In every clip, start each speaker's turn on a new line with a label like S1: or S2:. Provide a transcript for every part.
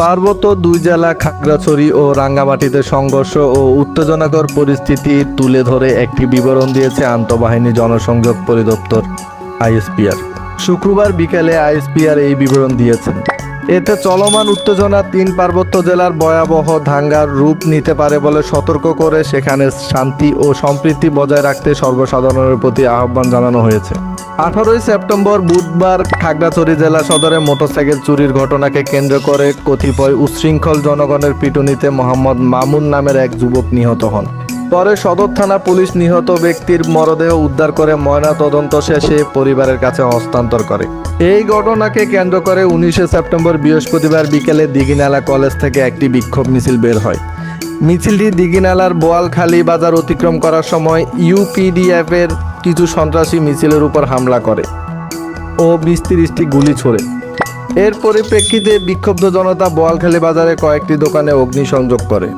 S1: পার্বত্য দুই জেলা খাগড়াছড়ি ও রাঙ্গামাটিতে সংঘর্ষ ও উত্তেজনাকর পরিস্থিতি তুলে ধরে একটি বিবরণ দিয়েছে আন্তঃবাহিনী জনসংযোগ পরিদপ্তর, আইএসপিআর। শুক্রবার বিকেলে আইএসপিআর এই বিবরণ দিয়েছেন এতে চলমান উত্তেজনা তিন পার্বত্য জেলার ভয়াবহ ধাঙ্গার রূপ নিতে পারে বলে সতর্ক করে সেখানে শান্তি ও সম্প্রীতি বজায় রাখতে সর্বসাধারণের প্রতি আহ্বান জানানো হয়েছে। আঠারোই সেপ্টেম্বর বুধবার খাগড়াছড়ি জেলা সদরে মোটরসাইকেল চুরির ঘটনাকে কেন্দ্র করে কতিপয় উচ্ছৃঙ্খল জনগণের পিটুনিতে মোহাম্মদ মামুন নামের এক যুবক নিহত হন। পরে সদর থানা পুলিশ নিহত ব্যক্তির মরদেহ উদ্ধার করে ময়না তদন্ত শেষে পরিবারের কাছে হস্তান্তর করে। এই ঘটনাকে কেন্দ্র করে উনিশে সেপ্টেম্বর বৃহস্পতিবার বিকেলে দিঘিনালা কলেজ থেকে একটি বিক্ষোভ মিছিল বের হয়। মিছিলটি দিঘিনালার বোয়ালখালী বাজার অতিক্রম করার সময় ইউপিডিএফ এর কিছু সন্ত্রাসী মিছিলের উপর হামলা করে ও বিশ গুলি ছোড়ে। এর পরিপ্রেক্ষিতে বিক্ষুব্ধ জনতা বোয়ালখালী বাজারে কয়েকটি দোকানে অগ্নিসংযোগ করে।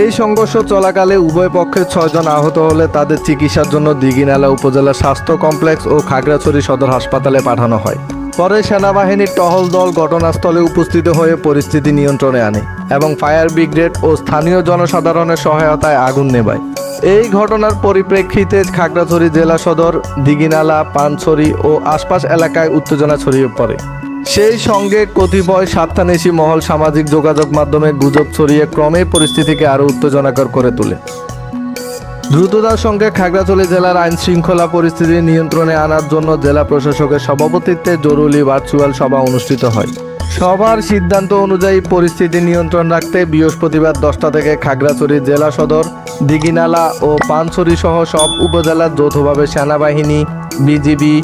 S1: এই সংঘর্ষ চলাকালে উভয় পক্ষের ছয়জন আহত হলে তাদের চিকিৎসার জন্য দিঘিনালা উপজেলা স্বাস্থ্য কমপ্লেক্স ও খাগড়াছড়ি সদর হাসপাতালে পাঠানো হয়। পরে সেনাবাহিনীর টহল দল ঘটনাস্থলে উপস্থিত হয়ে পরিস্থিতি নিয়ন্ত্রণে আনে এবং ফায়ার ব্রিগেড ও স্থানীয় জনসাধারণের সহায়তায় আগুন নেবায় এই ঘটনার পরিপ্রেক্ষিতে খাগড়াছড়ি জেলা সদর, দিঘিনালা, পানছড়ি ও আশপাশ এলাকায় উত্তেজনা ছড়িয়ে পড়ে। সেই সঙ্গে কতিপয় স্বার্থান্বেষী মহল সামাজিক যোগাযোগ মাধ্যমে গুজব ছড়িয়ে ক্রমে পরিস্থিতিকে আরও উত্তেজনাকর করে তোলে। দ্রুততার সঙ্গে খাগড়াছড়ি জেলার আইন শৃঙ্খলা পরিস্থিতি নিয়ন্ত্রণে আনার জন্য জেলা প্রশাসকের সভাপতিত্বে জরুরি ভার্চুয়াল সভা অনুষ্ঠিত হয়। সভার সিদ্ধান্ত অনুযায়ী পরিস্থিতি নিয়ন্ত্রণ রাখতে বৃহস্পতিবার দশটা থেকে খাগড়াছড়ি জেলা সদর, দিঘিনালা ও পানছড়ি সহ সব উপজেলার যৌথভাবে সেনাবাহিনী, বিজিবি,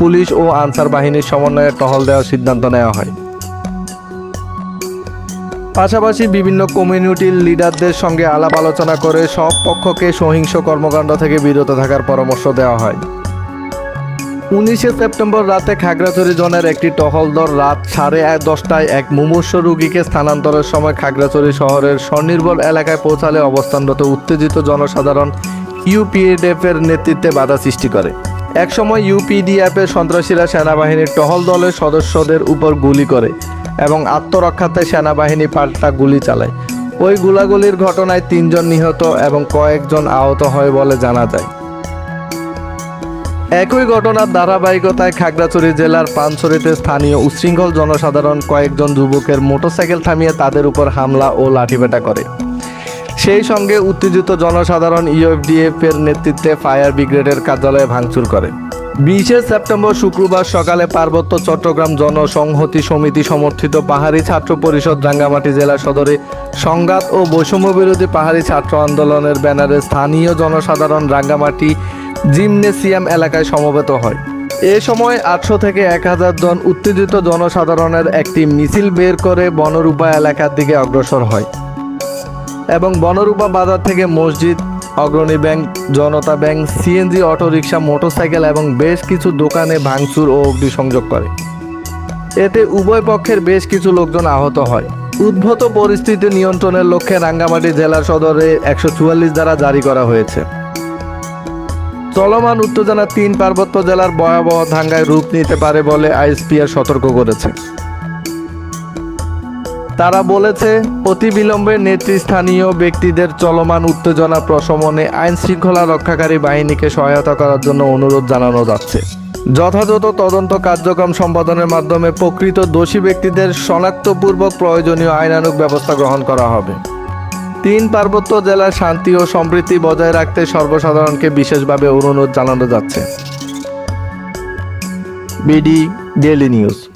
S1: পুলিশ ও আনসার বাহিনীর সমন্বয়ে টহল দেওয়ার সিদ্ধান্ত নেওয়া হয়। পাশাপাশি বিভিন্ন কমিউনিটির লিডারদের সঙ্গে আলাপ আলোচনা করে সব পক্ষকে সহিংস কর্মকাণ্ড থেকে বিরত থাকার পরামর্শ দেওয়া হয়। উনিশে সেপ্টেম্বর রাতে খাগড়াছড়ি জনের একটি টহল দল রাত সাড়ে দশটায় এক মুমূর্ষ রোগীকে স্থানান্তরের সময় খাগড়াছড়ি শহরের স্বনির্ভর এলাকায় পৌঁছালে অবস্থানরত উত্তেজিত জনসাধারণ ইউপিএডিএফ এর নেতৃত্বে বাধা সৃষ্টি করে। একসময় ইউপিডিএফ এর সন্ত্রাসীরা সেনাবাহিনীর টহল দলের সদস্যদের উপর গুলি করে এবং আত্মরক্ষাতে সেনাবাহিনী পাল্টা গুলি চালায়। ওই গুলাগুলির ঘটনায় তিনজন নিহত এবং কয়েকজন আহত হয় বলে জানা যায়। একই ঘটনার ধারাবাহিকতায় খাগড়াছড়ি জেলার পানছড়িতে স্থানীয় উচ্ছৃঙ্খল জনসাধারণ কয়েকজন যুবকের মোটরসাইকেল থামিয়ে তাদের উপর হামলা ও লাঠিপেটা করে। সেই সঙ্গে উত্তেজিত জনসাধারণ ইউএফডিএফ এর নেতৃত্বে ফায়ার ব্রিগেডের কার্যালয়ে ভাঙচুর করে। বিশে সেপ্টেম্বর শুক্রবার সকালে পার্বত্য চট্টগ্রাম জনসংহতি সমিতি সমর্থিত পাহাড়ি ছাত্র পরিষদ রাঙ্গামাটি জেলা সদরে সংঘাত ও বৈষম্য বিরোধী পাহাড়ি ছাত্র আন্দোলনের ব্যানারে স্থানীয় জনসাধারণ রাঙ্গামাটি জিমনেসিয়াম এলাকায় সমবেত হয়। এ সময় আটশো থেকে এক হাজার জন উত্তেজিত জনসাধারণের একটি মিছিল বের করে বনরূপা এলাকার দিকে অগ্রসর হয় এবং বনরূপা বাজার থেকে মসজিদ, Agrani bank, Janata bank CNG autorickshaw, motorcycle এবং বেশ কিছু দোকানে ভাঙচুর ও অগ্নিসংযোগ করে। এতে উভয় পক্ষের বেশ কিছু লোকজন আহত হয়। উদ্ভূত পরিস্থিতি নিয়ন্ত্রণের লক্ষ্যে রাঙ্গামাটি জেলা সদরে একশো চুয়াল্লিশ দ্বারা জারি করা হয়েছে। চলমান উত্তেজনা তিন পার্বত্য জেলার ভয়াবহ ধাঙ্গায় রূপ নিতে পারে বলে আইএসপিআর সতর্ক করেছে। তারা বলেছে, অতি বিলম্বে নেতৃস্থানীয় ব্যক্তিদের চলমান উত্তেজনা প্রশমনে আইন শৃঙ্খলা রক্ষাকারী বাহিনীকে সহায়তা করার জন্য অনুরোধ জানানো যাচ্ছে। যথাযথ তদন্ত কার্যক্রম সম্পাদনের মাধ্যমে প্রকৃত দোষী ব্যক্তিদের শনাক্তপূর্বক প্রয়োজনীয় আইনানুগ ব্যবস্থা গ্রহণ করা হবে। তিন পার্বত্য জেলার শান্তি ও সমৃদ্ধি বজায় রাখতে সর্বসাধারণকে বিশেষভাবে অনুরোধ জানানো যাচ্ছে। BD daily news.